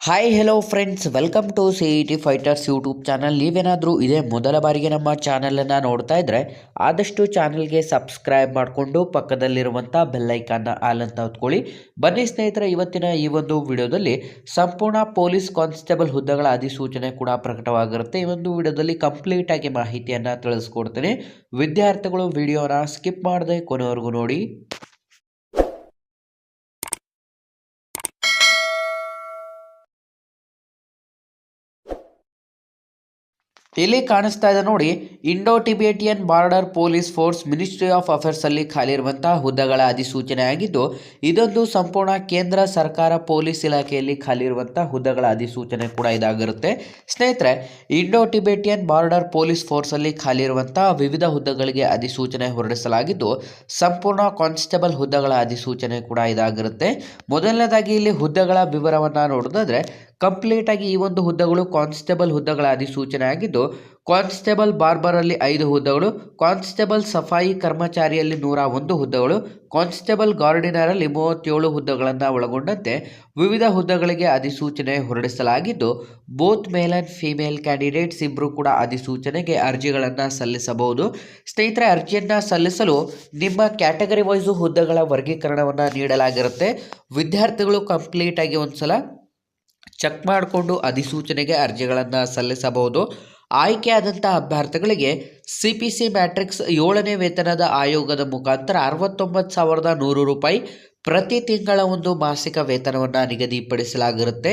Hi hello friends welcome to C E T fighters YouTube channel ನೀವೇನಾದರೂ ಇದೇ ಮೊದಲ ಬಾರಿಗೆ ನಮ್ಮ ಚಾನಲನ್ನು ನೋಡ್ತಾ ಇದ್ದರೆ ಆದಷ್ಟು ಚಾನಲ್ಗೆ ಸಬ್ಸ್ಕ್ರೈಬ್ ಮಾಡಿಕೊಂಡು ಪಕ್ಕದಲ್ಲಿರುವಂಥ ಬೆಲ್ಲೈಕನ್ನ ಆಲ್ ಅಂತ ಹೊತ್ಕೊಳ್ಳಿ. ಬನ್ನಿ ಸ್ನೇಹಿತರೆ, ಇವತ್ತಿನ ಈ ಒಂದು ವಿಡಿಯೋದಲ್ಲಿ ಸಂಪೂರ್ಣ ಪೊಲೀಸ್ ಕಾನ್ಸ್ಟೇಬಲ್ ಹುದ್ದೆಗಳ ಅಧಿಸೂಚನೆ ಕೂಡ ಪ್ರಕಟವಾಗಿರುತ್ತೆ. ಈ ಒಂದು ವಿಡಿಯೋದಲ್ಲಿ ಕಂಪ್ಲೀಟಾಗಿ ಮಾಹಿತಿಯನ್ನು ತಿಳಿಸ್ಕೊಡ್ತೀನಿ. ವಿದ್ಯಾರ್ಥಿಗಳು ವಿಡಿಯೋನ ಸ್ಕಿಪ್ ಮಾಡದೆ ಕೊನೆವರೆಗೂ ನೋಡಿ. ಇಲ್ಲಿ ಕಾಣಿಸ್ತಾ ಇದೆ ನೋಡಿ. Indo Tibetan border police force ministry of affairs ಅಲ್ಲಿ ಖಾಲಿ ಇರುವಂತಹ ಹುದ್ದೆಗಳ ಅಧಿಸೂಚನೆ ಆಗಿದ್ದು, ಇದೊಂದು ಸಂಪೂರ್ಣ ಕೇಂದ್ರ ಸರ್ಕಾರ ಪೊಲೀಸ್ ಇಲಾಖೆಯಲ್ಲಿ ಖಾಲಿ ಇರುವಂತಹ ಹುದ್ದೆಗಳ ಅಧಿಸೂಚನೆ ಕೂಡ ಇದಾಗಿರುತ್ತೆ. ಸ್ನೇಹಿತರೆ Indo Tibetan border police force ಅಲ್ಲಿ ಖಾಲಿ ಇರುವಂತಹ ವಿವಿಧ ಹುದ್ದೆಗಳಿಗೆ ಅಧಿಸೂಚನೆ ಹೊರಡಿಸಲಾಗಿದ್ದು, ಸಂಪೂರ್ಣ ಕಾನ್ಸ್ಟೇಬಲ್ ಹುದ್ದೆಗಳ ಅಧಿಸೂಚನೆ ಕೂಡ ಇದಾಗಿರುತ್ತೆ. ಮೊದಲನೇದಾಗಿ ಇಲ್ಲಿ ಹುದ್ದೆಗಳ ವಿವರವನ್ನ ನೋಡೋದಾದ್ರೆ ಕಂಪ್ಲೀಟ್ ಆಗಿ ಈ ಒಂದು ಹುದ್ದೆಗಳು ಕಾನ್ಸ್ಟೇಬಲ್ ಹುದ್ದೆಗಳ ಅಧಿಸೂಚನೆ ಆಗಿದ್ದು ಕಾನ್ಸ್ಟೇಬಲ್ ಬಾರ್ಬರಲ್ಲಿ ಐದು ಹುದ್ದೆಗಳು, ಕಾನ್ಸ್ಟೇಬಲ್ ಸಫಾಯಿ ಕರ್ಮಚಾರಿಯಲ್ಲಿ ನೂರ ಒಂದು ಹುದ್ದೆಗಳು, ಕಾನ್ಸ್ಟೇಬಲ್ ಗಾರ್ಡಿನರಲ್ಲಿ ಮೂವತ್ತೇಳು ಹುದ್ದೆಗಳನ್ನು ಒಳಗೊಂಡಂತೆ ವಿವಿಧ ಹುದ್ದೆಗಳಿಗೆ ಅಧಿಸೂಚನೆ ಹೊರಡಿಸಲಾಗಿದ್ದು, both male and female candidates ಇಬ್ಬರು ಕೂಡ ಅಧಿಸೂಚನೆಗೆ ಅರ್ಜಿಗಳನ್ನು ಸಲ್ಲಿಸಬಹುದು. ಸ್ನೇಹಿತರೆ, ಅರ್ಜಿಯನ್ನು ಸಲ್ಲಿಸಲು ನಿಮ್ಮ ಕ್ಯಾಟಗರಿ ವೈಸು ಹುದ್ದೆಗಳ ವರ್ಗೀಕರಣವನ್ನು ನೀಡಲಾಗಿರುತ್ತೆ. ವಿದ್ಯಾರ್ಥಿಗಳು ಕಂಪ್ಲೀಟ್ ಆಗಿ ಒಂದ್ಸಲ ಚೆಕ್ ಮಾಡಿಕೊಂಡು ಅಧಿಸೂಚನೆಗೆ ಅರ್ಜಿಗಳನ್ನು ಸಲ್ಲಿಸಬಹುದು. ಆಯ್ಕೆಯಾದಂಥ ಅಭ್ಯರ್ಥಿಗಳಿಗೆ ಸಿ ಪಿ ಸಿ ಮ್ಯಾಟ್ರಿಕ್ಸ್ ಏಳನೇ ವೇತನದ ಆಯೋಗದ ಮುಖಾಂತರ ಅರವತ್ತೊಂಬತ್ತು ಸಾವಿರದ ನೂರು ರೂಪಾಯಿ ಪ್ರತಿ ತಿಂಗಳ ಒಂದು ಮಾಸಿಕ ವೇತನವನ್ನು ನಿಗದಿಪಡಿಸಲಾಗಿರುತ್ತೆ.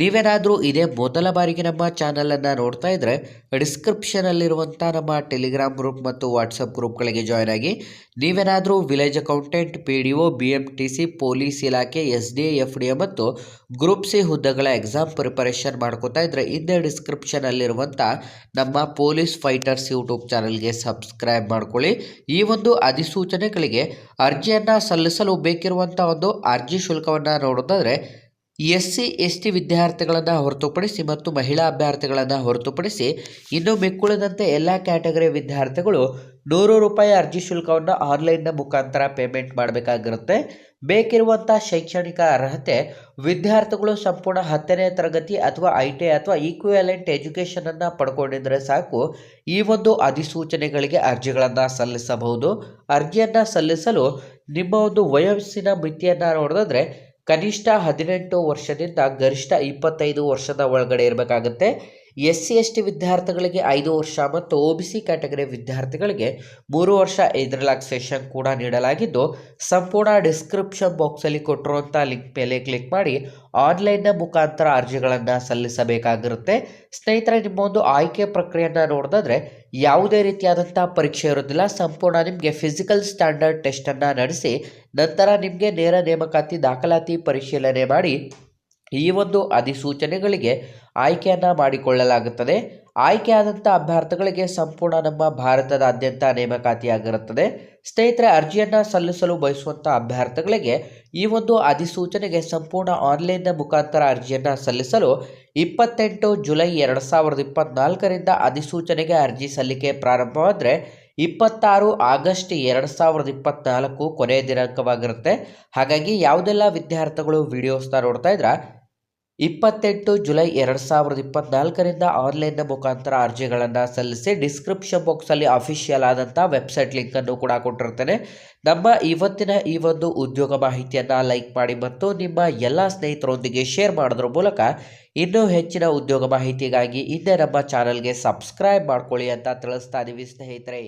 ನೀವೇನಾದರೂ ಇದೇ ಮೊದಲ ಬಾರಿಗೆ ನಮ್ಮ ಚಾನಲನ್ನು ನೋಡ್ತಾ ಇದ್ದರೆ ಡಿಸ್ಕ್ರಿಪ್ಷನಲ್ಲಿರುವಂಥ ನಮ್ಮ ಟೆಲಿಗ್ರಾಮ್ ಗ್ರೂಪ್ ಮತ್ತು ವಾಟ್ಸಪ್ ಗ್ರೂಪ್ಗಳಿಗೆ ಜಾಯ್ನ್ ಆಗಿ, ನೀವೇನಾದರೂ village accountant P D O B M T C police ಇಲಾಖೆ S D F D A ಮತ್ತು ಗ್ರೂಪ್ ಸಿ ಹುದ್ದೆಗಳ ಎಕ್ಸಾಮ್ ಪ್ರಿಪರೇಷನ್ ಮಾಡ್ಕೋತಾ ಇದ್ದರೆ ಹಿಂದೆ ಡಿಸ್ಕ್ರಿಪ್ಷನಲ್ಲಿರುವಂಥ ನಮ್ಮ ಪೊಲೀಸ್ ಫೈಟರ್ಸ್ ಯೂಟ್ಯೂಬ್ ಚಾನಲ್ಗೆ ಸಬ್ಸ್ಕ್ರೈಬ್ ಮಾಡ್ಕೊಳ್ಳಿ. ಈ ಒಂದು ಅಧಿಸೂಚನೆಗಳಿಗೆ ಅರ್ಜಿಯನ್ನು ಸಲ್ಲಿಸಲು ಬೇಕಿರುವಂಥ ಒಂದು ಅರ್ಜಿ ಶುಲ್ಕವನ್ನು ನೋಡೋದಾದರೆ ಎಸ್ ಸಿ ಎಸ್ ಟಿ ವಿದ್ಯಾರ್ಥಿಗಳನ್ನು ಹೊರತುಪಡಿಸಿ ಮತ್ತು ಮಹಿಳಾ ಅಭ್ಯರ್ಥಿಗಳನ್ನು ಹೊರತುಪಡಿಸಿ ಇನ್ನು ಮಿಕ್ಕುಳಿದಂತೆ ಎಲ್ಲ ಕ್ಯಾಟಗರಿ ವಿದ್ಯಾರ್ಥಿಗಳು ನೂರು ರೂಪಾಯಿ ಅರ್ಜಿ ಶುಲ್ಕವನ್ನು ಆನ್ಲೈನ್ನ ಮುಖಾಂತರ ಪೇಮೆಂಟ್ ಮಾಡಬೇಕಾಗಿರುತ್ತೆ. ಬೇಕಿರುವಂಥ ಶೈಕ್ಷಣಿಕ ಅರ್ಹತೆ, ವಿದ್ಯಾರ್ಥಿಗಳು ಸಂಪೂರ್ಣ ಹತ್ತನೇ ತರಗತಿ ಅಥವಾ ಐ ಟಿ ಅಥವಾ ಈಕ್ವಲೆಂಟ್ ಎಜುಕೇಷನನ್ನು ಪಡ್ಕೊಂಡಿದ್ದರೆ ಸಾಕು. ಈ ಒಂದು ಅಧಿಸೂಚನೆಗಳಿಗೆ ಅರ್ಜಿಗಳನ್ನು ಸಲ್ಲಿಸಬಹುದು. ಅರ್ಜಿಯನ್ನು ಸಲ್ಲಿಸಲು ನಿಮ್ಮ ಒಂದು ವಯಸ್ಸಿನ ಮಿತಿಯನ್ನು ನೋಡೋದಾದ್ರೆ ಕನಿಷ್ಠ ಹದಿನೆಂಟು ವರ್ಷದಿಂದ ಗರಿಷ್ಠ ಇಪ್ಪತ್ತೈದು ವರ್ಷದ ಒಳಗಡೆ ಇರಬೇಕಾಗುತ್ತೆ. ಎಸ್ ಸಿ ಎಸ್ ಟಿ ವಿದ್ಯಾರ್ಥಿಗಳಿಗೆ ಐದು ವರ್ಷ ಮತ್ತು ಒ ಬಿ ಸಿ ಕ್ಯಾಟಗರಿ ವಿದ್ಯಾರ್ಥಿಗಳಿಗೆ ಮೂರು ವರ್ಷ ಏಜ್ ಕೂಡ ನೀಡಲಾಗಿದ್ದು, ಸಂಪೂರ್ಣ ಡಿಸ್ಕ್ರಿಪ್ಷನ್ ಬಾಕ್ಸಲ್ಲಿ ಕೊಟ್ಟಿರುವಂಥ ಲಿಂಕ್ ಮೇಲೆ ಕ್ಲಿಕ್ ಮಾಡಿ ಆನ್ಲೈನ್ನ ಮುಖಾಂತರ ಅರ್ಜಿಗಳನ್ನು ಸಲ್ಲಿಸಬೇಕಾಗಿರುತ್ತೆ. ಸ್ನೇಹಿತರೆ, ನಿಮ್ಮ ಒಂದು ಆಯ್ಕೆ ಪ್ರಕ್ರಿಯೆಯನ್ನು ನೋಡಿದ್ರೆ ಯಾವುದೇ ರೀತಿಯಾದಂಥ ಪರೀಕ್ಷೆ ಇರೋದಿಲ್ಲ. ಸಂಪೂರ್ಣ ನಿಮಗೆ ಫಿಸಿಕಲ್ ಸ್ಟ್ಯಾಂಡರ್ಡ್ ಟೆಸ್ಟನ್ನು ನಡೆಸಿ, ನಂತರ ನಿಮಗೆ ನೇರ ನೇಮಕಾತಿ, ದಾಖಲಾತಿ ಪರಿಶೀಲನೆ ಮಾಡಿ ಈ ಒಂದು ಅಧಿಸೂಚನೆಗಳಿಗೆ ಆಯ್ಕೆಯನ್ನು ಮಾಡಿಕೊಳ್ಳಲಾಗುತ್ತದೆ. ಆಯ್ಕೆಯಾದಂಥ ಅಭ್ಯರ್ಥಿಗಳಿಗೆ ಸಂಪೂರ್ಣ ನಮ್ಮ ಭಾರತದಾದ್ಯಂತ ನೇಮಕಾತಿಯಾಗಿರುತ್ತದೆ. ಸ್ನೇಹಿತರೆ, ಅರ್ಜಿಯನ್ನು ಸಲ್ಲಿಸಲು ಬಯಸುವಂಥ ಅಭ್ಯರ್ಥಿಗಳಿಗೆ ಈ ಒಂದು ಅಧಿಸೂಚನೆಗೆ ಸಂಪೂರ್ಣ ಆನ್ಲೈನ್ನ ಮುಖಾಂತರ ಅರ್ಜಿಯನ್ನು ಸಲ್ಲಿಸಲು ಇಪ್ಪತ್ತೆಂಟು ಜುಲೈ ಎರಡು ಸಾವಿರದ ಇಪ್ಪತ್ತ್ನಾಲ್ಕರಿಂದ ಅಧಿಸೂಚನೆಗೆ ಅರ್ಜಿ ಸಲ್ಲಿಕೆ ಪ್ರಾರಂಭವಾದರೆ ಇಪ್ಪತ್ತಾರು ಆಗಸ್ಟ್ ಎರಡು ಸಾವಿರದ ಇಪ್ಪತ್ತ್ನಾಲ್ಕು ಕೊನೆಯ ದಿನಾಂಕವಾಗಿರುತ್ತೆ. ಹಾಗಾಗಿ ಯಾವುದೆಲ್ಲ ವಿದ್ಯಾರ್ಥಿಗಳು ವಿಡಿಯೋಸ್ನ ನೋಡ್ತಾ ಇದ್ರ ಇಪ್ಪತ್ತೆಂಟು ಜುಲೈ ಎರಡು ಸಾವಿರದ ಇಪ್ಪತ್ನಾಲ್ಕರಿಂದ ಆನ್ಲೈನ್ನ ಮುಖಾಂತರ ಅರ್ಜಿಗಳನ್ನು ಸಲ್ಲಿಸಿ ಡಿಸ್ಕ್ರಿಪ್ಷನ್ ಬಾಕ್ಸಲ್ಲಿ ಅಫಿಷಿಯಲ್ ಆದಂಥ ವೆಬ್ಸೈಟ್ ಲಿಂಕನ್ನು ಕೂಡ ಕೊಟ್ಟಿರ್ತೇನೆ. ನಮ್ಮ ಇವತ್ತಿನ ಈ ಒಂದು ಉದ್ಯೋಗ ಮಾಹಿತಿಯನ್ನು ಲೈಕ್ ಮಾಡಿ ಮತ್ತು ನಿಮ್ಮ ಎಲ್ಲ ಸ್ನೇಹಿತರೊಂದಿಗೆ ಶೇರ್ ಮಾಡೋದ್ರ ಮೂಲಕ ಇನ್ನೂ ಹೆಚ್ಚಿನ ಉದ್ಯೋಗ ಮಾಹಿತಿಗಾಗಿ ಇದೇ ನಮ್ಮ ಚಾನಲ್ಗೆ ಸಬ್ಸ್ಕ್ರೈಬ್ ಮಾಡ್ಕೊಳ್ಳಿ ಅಂತ ತಿಳಿಸ್ತಾ ಇದ್ದೀವಿ ಸ್ನೇಹಿತರೆ.